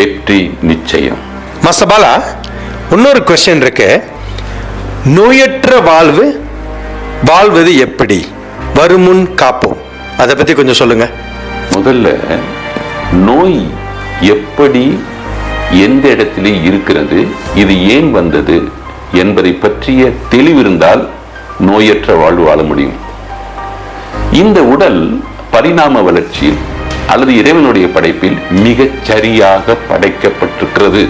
வெற்றி நிச்சயம். மசபாலா இன்னொரு கொஸ்டின் இருக்கு. நோயற்ற வாழ்வு வாழ்வது எப்படி? வருமுன் காப்போம். அதை பத்தி கொஞ்சம் சொல்லுங்க. முதல்ல நோய் எப்படி எந்த இடத்திலே இருக்கிறது இது ஏன் வந்தது என்பதை பற்றிய தெளிவிருந்தால் நோயற்ற வாழ்வு வாழ முடியும். இந்த உடல் பரிணாம வளர்ச்சியில் அல்லது இறைவனுடைய படைப்பில் மிகச் சரியாக படைக்கப்பட்டிருக்கிறது.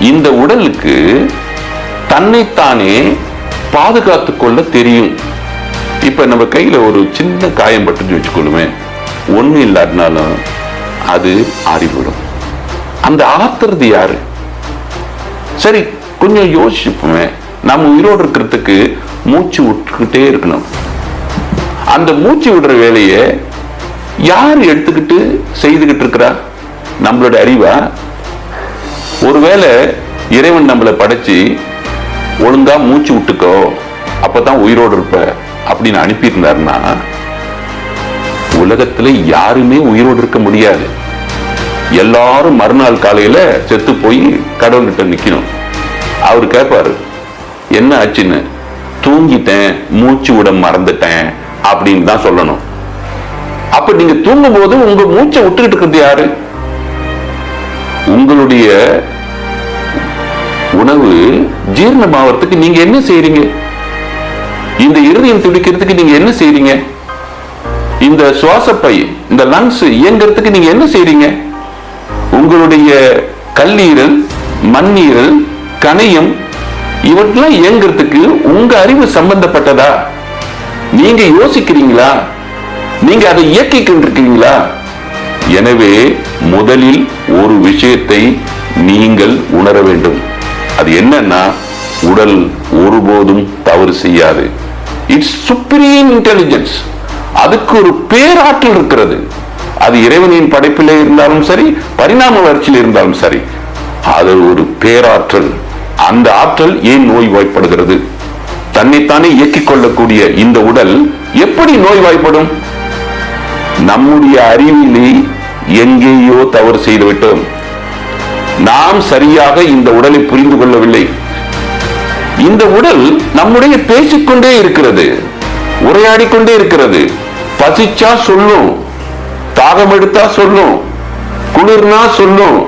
இந்த உடலுக்கு தன்னைத்தானே பாதுகாத்து கொள்ள தெரியும். இப்ப நம்ம கையில ஒரு சின்ன காயம் பட்டுன்னு வச்சுக்கொள்ளுமே. ஒண்ணு இல்லாட்டினாலும் அது ஆறிவிடும். அந்த ஆத்துறது யாரு? சரி கொஞ்சம் யோசிச்சுப்போமே. நம்ம உயிரோடு இருக்கிறதுக்கு மூச்சு விட்டுக்கிட்டே இருக்கணும். அந்த மூச்சு விடுற வேலையை யார் எடுத்துக்கிட்டு செய்துகிட்டு இருக்கிறா? நம்மளோட அறிவா? ஒருவேளை இறைவன் நம்மளை படைச்சு ஒழுங்கா மூச்சு விட்டுக்கோ அப்பதான் உயிரோடு இருப்ப அப்படின்னு அனுப்பியிருந்தாருன்னா உலகத்துல யாருமே உயிரோடு இருக்க முடியாது. எல்லாரும் மறுநாள் காலையில செத்து போய் கடவுள்கிட்ட நிக்கணும். அவர் கேட்பாரு என்ன ஆச்சுன்னு? தூங்கிட்டேன் மூச்சு விட மறந்துட்டேன் அப்படின்னு தான் சொல்லணும். அப்ப நீங்க தூங்கும் போது உங்க மூச்சை விட்டுக்கிட்டு இருக்கிறது யாரு? உங்களுடைய உணவு ஜீரணமாகறதுக்கு நீங்க என்ன செய்யறீங்க இந்த இருதயம் துடிக்கிறதுக்கு நீங்க என்ன செய்யறீங்க இந்த சுவாசப்பை இந்த லங்ஸ் இயங்குறதுக்கு நீங்க என்ன செய்யறீங்க உங்களுடைய கல்லீரல் மண்ணீரல் கணையம் இவற்றெல்லாம் இயங்குறதுக்கு உங்க அறிவு சம்பந்தப்பட்டதா? நீங்க யோசிக்கிறீங்களா? நீங்க அதை இயக்கிக் கொண்டிருக்கிறீங்களா எனவே முதலில் ஒரு விஷயத்தை நீங்கள் உணர வேண்டும். அது என்னன்னா உடல் ஒருபோதும் தவறு செய்யாது. இட்ஸ் சுப்ரீம் இன்டெலிஜென்ஸ் அதுக்கு ஒரு பேராற்றல் இருக்கிறது. அது இறைவனின் படைப்பிலே இருந்தாலும் சரி பரிணாம வளர்ச்சியில் இருந்தாலும் சரி அது ஒரு பேராற்றல். அந்த ஆற்றல் ஏன் நோய்வாய்ப்படுகிறது? தன்னைத்தானே இயக்கிக் கொள்ளக்கூடிய இந்த உடல் எப்படி நோய்வாய்ப்படும்? நம்முடைய அறிவிலே எங்கேயோ தவறு செய்துவிட்டோம். நாம் சரியாக இந்த உடலை புரிந்து கொள்ளவில்லை. இந்த உடல் நம்முடைய பேசிக்கொண்டே இருக்கிறது உரையாடி கொண்டே இருக்கிறது. பசிச்சா சொல்லும் தாகம் எடுத்தா சொல்லும் குளிர்னா சொல்லும்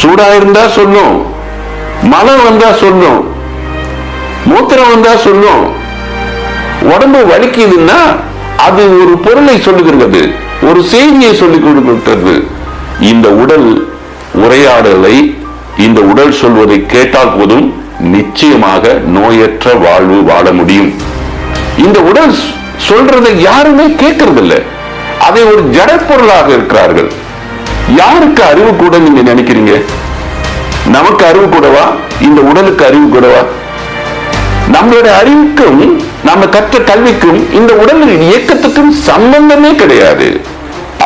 சூடா இருந்தா சொல்லும் மழை வந்தா சொல்லும் மூத்திரம் வந்தா சொல்லும் உடம்பு வலிக்குதுன்னா அது ஒரு பொருளை சொல்லுகிறது ஒரு செய்தியை சொல்லிக் கொடுக்கிறது இந்த உடல் உரையாடலை இந்த உடல் சொல்வதை கேட்டால் போதும் நிச்சயமாக நோயற்ற வாழ்வு வாழ முடியும். இந்த உடல் சொல்றதை யாருமே கேட்கறதில்ல. அதை ஒரு ஜடப்பொருளாக இருக்கிறார்கள். யாருக்கு அறிவு கூட நீங்க நினைக்கிறீங்க? நமக்கு அறிவு கூடவா? இந்த உடலுக்கு அறிவு கூடவா? நம்மளுடைய அறிவுக்கும் நம்ம கற்ற கல்விக்கும் இந்த உடலின் இயக்கத்துக்கும் சம்பந்தமே கிடையாது.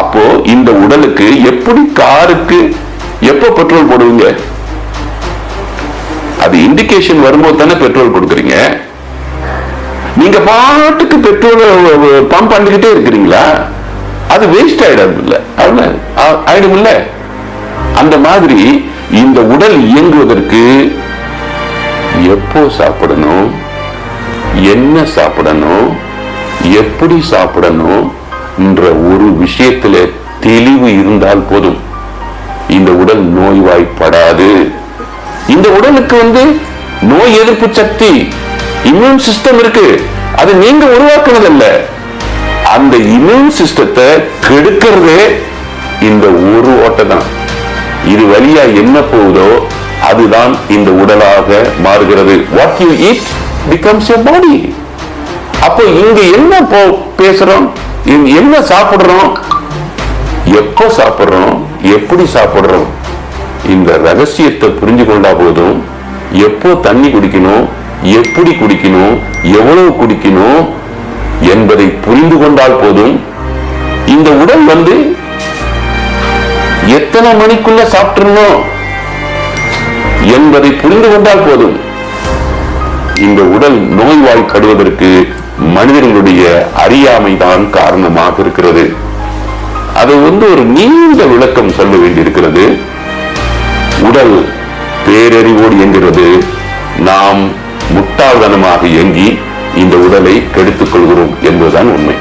அப்போ இந்த உடலுக்கு எப்படி காருக்கு எப்போ பெட்ரோல் போடுவீங்க? அது இண்டிகேஷன் வரும்போது தானே பெட்ரோல் கொடுக்குறீங்க. நீங்க பாட்டுக்கு பெட்ரோல் பம்ப் பண்ணிக்கிட்டே இருக்கிறீங்களா? அது வேஸ்ட் ஆயிடாது இல்ல. ஆயிடும் இல்ல? அந்த மாதிரி இந்த உடல் இயங்குவதற்கு எப்போ சாப்பிடணும்? என்ன சாப்பிடணும்? எப்படி சாப்பிடணும்? என்ற ஒரு விஷயத்துல தெளிவு இருந்தால் போதும். இந்த உடல் நோய்வாய்ப்படாது. இந்த உடலுக்கு வந்து நோய் எதிர்ப்பு சக்தி இம்யூன் சிஸ்டம் இருக்கு. அது நீங்க உருவாக்குனதல்ல. அந்த இம்யூன் சிஸ்டத்தை கெடுக்கிறதே இந்த ஒரு ஓட்டை தான் இது வழியா என்ன போகுதோ அதுதான் இந்த உடலாக மாறுகிறது. What you eat becomes your body அப்போ இங்க என்ன போ பேசுறோம்? இங்க என்ன சாப்பிடுறோம்? எப்போ சாப்பிடுறோம்? எப்படி சாப்பிடுறோம்? இந்த ரகசியத்தை புரிஞ்சு கொண்டா போதும். எப்போ தண்ணி குடிக்கணும்? எப்படி குடிக்கணும்? எவ்வளவு குடிக்கணும்? என்பதை புரிந்து கொண்டால் போதும். இந்த உடல் வந்து எத்தனை மணிக்குள்ள சாப்பிட்டுருந்தோம் என்பதை புரிந்து கொண்டால் போதும். இந்த உடல் நோய்வாய் கடுவதற்கு மனிதர்களுடைய அறியாமை தான் காரணமாக இருக்கிறது. அதை வந்து ஒரு நீண்ட விளக்கம் சொல்ல வேண்டியிருக்கிறது. உடல் பேரறிவோடு இயங்குகிறது. நாம் முட்டாள்தனமாக இயங்கி இந்த உடலை கெடுத்துக் கொள்கிறோம் என்பதுதான் உண்மை.